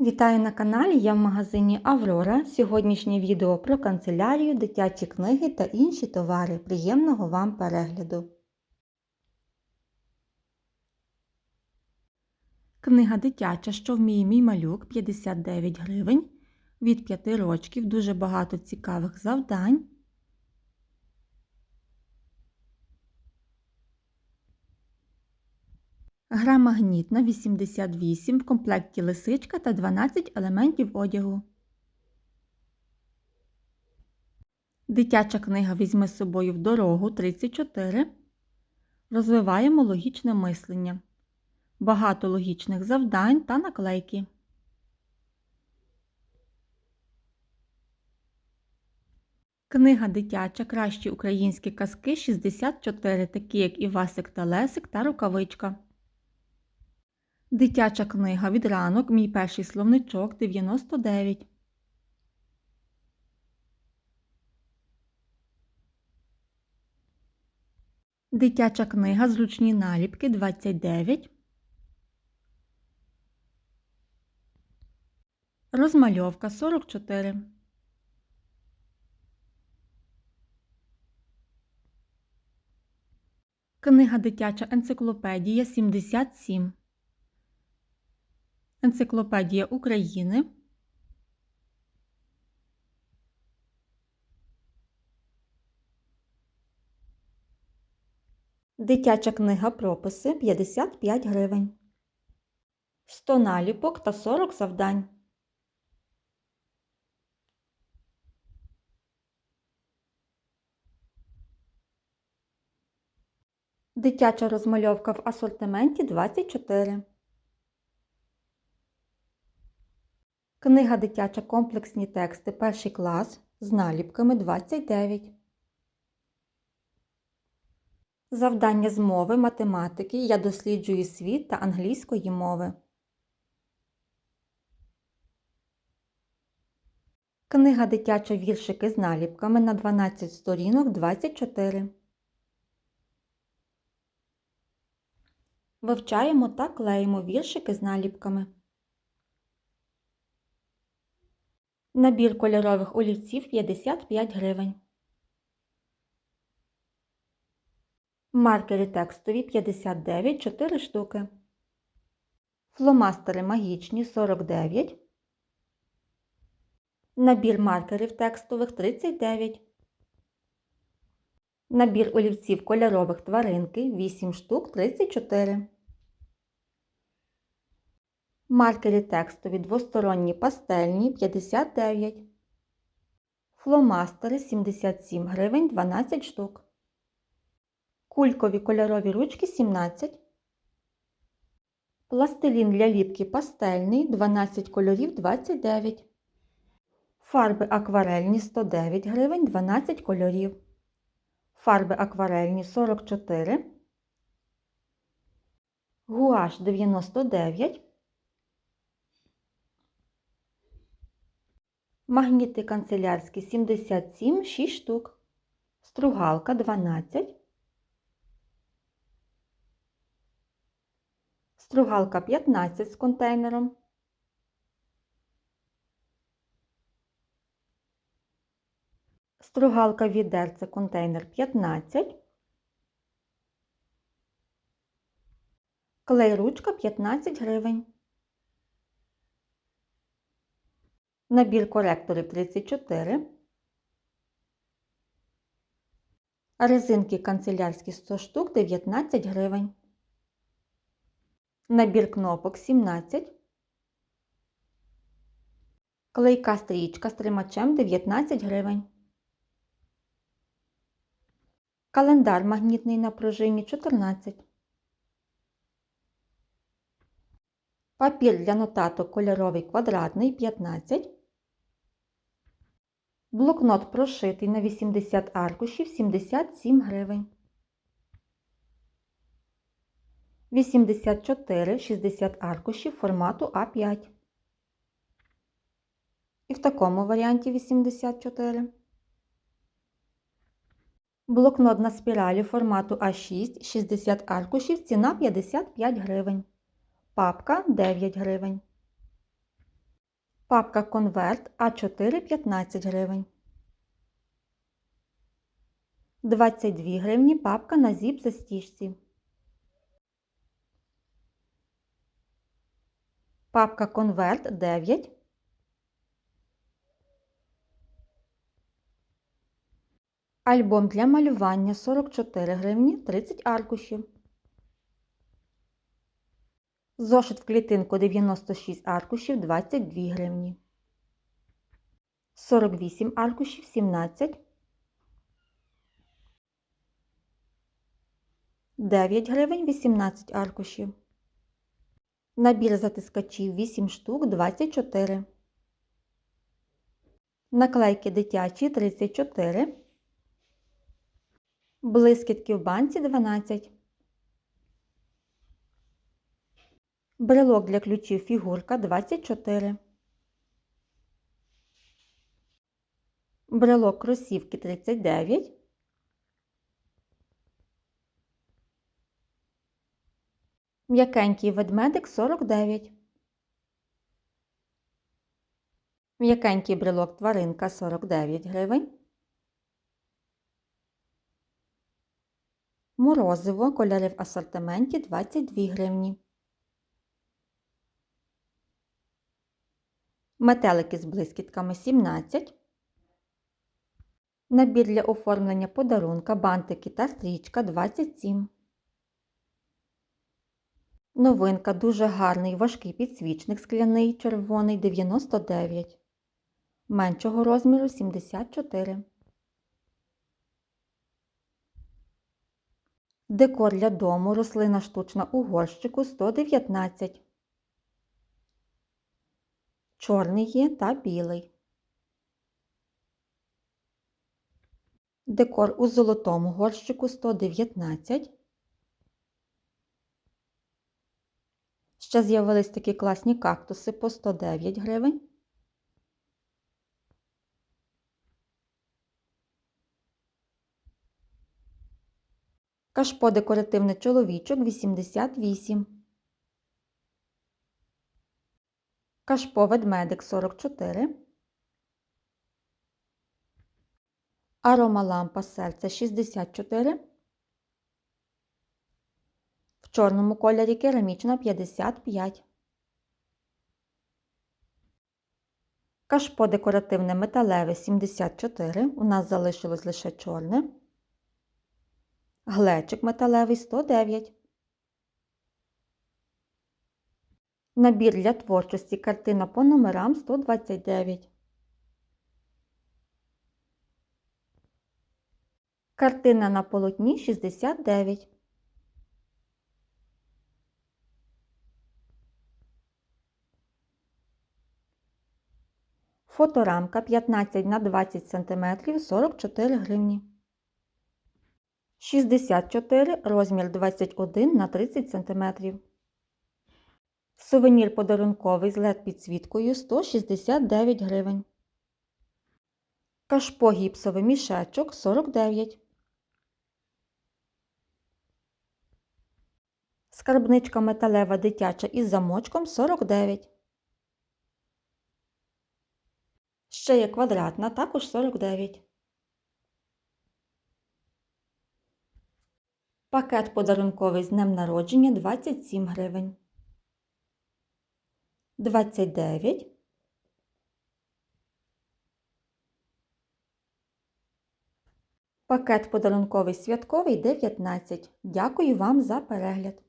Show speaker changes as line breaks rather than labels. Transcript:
Вітаю на каналі, я в магазині Аврора. Сьогоднішнє відео про канцелярію, дитячі книги та інші товари. Приємного вам перегляду! Книга дитяча, що вміє мій малюк 59 гривень. Від 5 рочків дуже багато цікавих завдань. Гра магнітна 88 в комплекті лисичка та 12 елементів одягу. Дитяча книга візьме з собою в дорогу 34. Розвиваємо логічне мислення. Багато логічних завдань та наклейки. Книга дитяча Кращі українські казки 64, такі як Івасик та Лесик та Рукавичка. Дитяча книга від ранок, мій перший словничок 99. Дитяча книга Зручні наліпки 29. Розмальовка 44. Книга дитяча енциклопедія 77. Енциклопедія України. Дитяча книга прописи 55 гривень. 100 наліпок та 40 завдань. Дитяча розмальовка в асортименті 24. Книга дитяча комплексні тексти перший клас з наліпками 29. Завдання з мови, математики Я досліджую світ та англійської мови. Книга дитяча віршики з наліпками на 12 сторінок 24. Вивчаємо та клеїмо віршики з наліпками. Набір кольорових олівців 55 гривень. Маркери текстові 59 4 штуки. Фломастери магічні 49. Набір маркерів текстових 39. Набір олівців кольорових тваринки 8 штук 34. Маркери текстові двосторонні пастельні 59. Фломастери 77 гривень 12 штук. Кулькові кольорові ручки 17. Пластилін для ліпки пастельний 12 кольорів 29. Фарби акварельні 109 гривень 12 кольорів. Фарби акварельні 44. Гуаш 99. Магніти канцелярські 77 6 штук. Стругалка 12. Стругалка 15 з контейнером. Стругалка відерце контейнер 15. Клей ручка 15 гривень. Набір коректорів 34. Резинки канцелярські 100 штук 19 гривень. Набір кнопок 17. Клейка стрічка з тримачем 19 гривень. Календар магнітний на пружині 14. Папір для нотаток кольоровий квадратний 15. Блокнот прошитий на 80 аркушів 77 гривень. 84 60 аркушів формату А5. І в такому варіанті 84. Блокнот на спіралі формату А6 60 аркушів ціна 55 гривень. Папка 9 гривень. Папка Конверт А4 15 гривень. 22 гривні папка на зіп застіжці. Папка Конверт 9. Альбом для малювання 44 гривні 30 аркушів. Зошит в клітинку 96 аркушів 22 гривні. 48 аркушів 17. 9 гривень 18 аркушів. Набір затискачів 8 штук 24. Наклейки дитячі 34. Блискітки в банці 12. Брелок для ключів фігурка 24. Брелок кросівки 39. М'якенький ведмедик 49. М'якенький брелок тваринка 49 гривень. Морозиво кольори в асортименті 22 гривні. Метелики з блискітками 17. Набір для оформлення подарунка, бантики та стрічка 27. Новинка дуже гарний важкий підсвічник скляний червоний 99. Меншого розміру 74. Декор для дому рослина штучна у горщику 119. Чорний є та білий. Декор у золотому горщику 119. Ще з'явились такі класні кактуси по 109 гривень. Кашпо декоративний чоловічок 88. Кашпо ведмедик 44. Арома лампа серце 64. В чорному кольорі керамічна 55. Кашпо декоративне металеве 74. У нас залишилось лише чорне. Глечик металевий 109. Набір для творчості картина по номерам 129. Картина на полотні 69. Фоторамка 15 на 20 см 44 гривні. 64 розмір 21 на 30 см. Сувенір подарунковий з led підсвіткою 169 гривень. Кашпо гіпсовий мішечок 49. Скарбничка металева дитяча із замочком 49. Ще є квадратна, також 49. Пакет подарунковий з днем народження 27 гривень. 29. Пакет подарунковий святковий 19. Дякую вам за перегляд!